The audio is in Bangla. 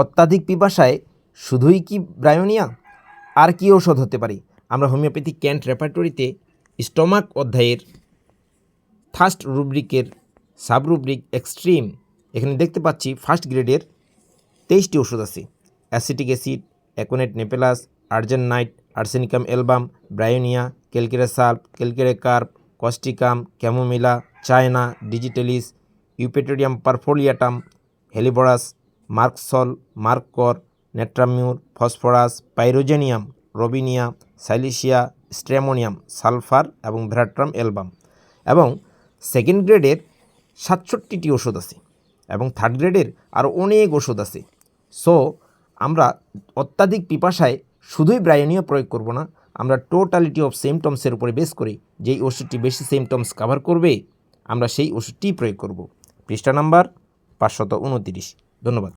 অত্যাধিক পিপাসায় শুধুই কি ব্রায়োনিয়া? আর কি ঔষধ হতে পারে? আমরা হোমিওপ্যাথি ক্যান্ট রেপার্টরিতে স্টমাক অধ্যায়ের ফার্স্ট রুব্রিকের সাব রুব্রিক এক্সট্রিম, এখানে দেখতে পাচ্ছি ফার্স্ট গ্রেডের তেইশটি ওষুধ আছে। Acetic acid, aconite napellus argen nit arsenicum album, bryonia calcarea sulph calcarea carb, causticum, chamomilla, china, digitalis eupatorium perfoliatum, helleborus merc sol, merc cor, natrum mur, phosphorus, pyrogenium, robinia, silicea, stramonium, sulphur এবং ভ্রাট্রাম অ্যালবাম। এবং সেকেন্ড গ্রেডের সাতষট্টিটি ওষুধ আছে এবং থার্ড গ্রেডের আরও অনেক ওষুধ আছে। সো, আমরা অত্যাধিক পিপাসায় শুধুই ব্রায়োনিয়া প্রয়োগ করব না, আমরা টোটালিটি অফ সিমটমসের উপরে বেস করে। যেই ওষুধটি বেশি সিমটমস কভার করবে, আমরা সেই ওষুধটিই প্রয়োগ করব। পৃষ্ঠা নাম্বার পাঁচশত উনতিরিশ। ধন্যবাদ।